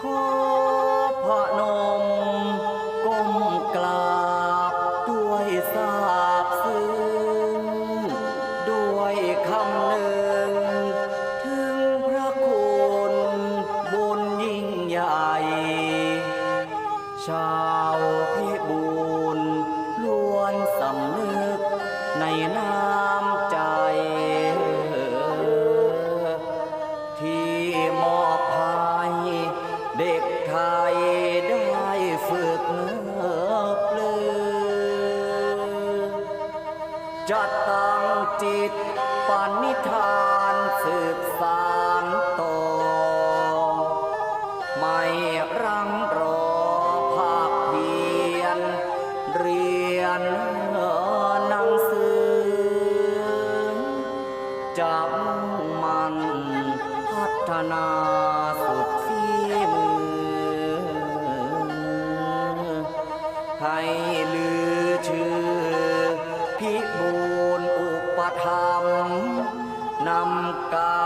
ขอพระนมก้มกราบด้วยสาบซึ้งด้วยคำหนึ่ง ถึงพระคุณบุญยิ่งใหญ่ ชาวพิบูร จะตั้งจิตปณิธานสืบสานต่อ ไม่รังรอภาคเพียน เรียนหนังสือจะมันพัฒนาสุดฝีมือ ให้ลือชื่อพิบู ธรรมนำกาย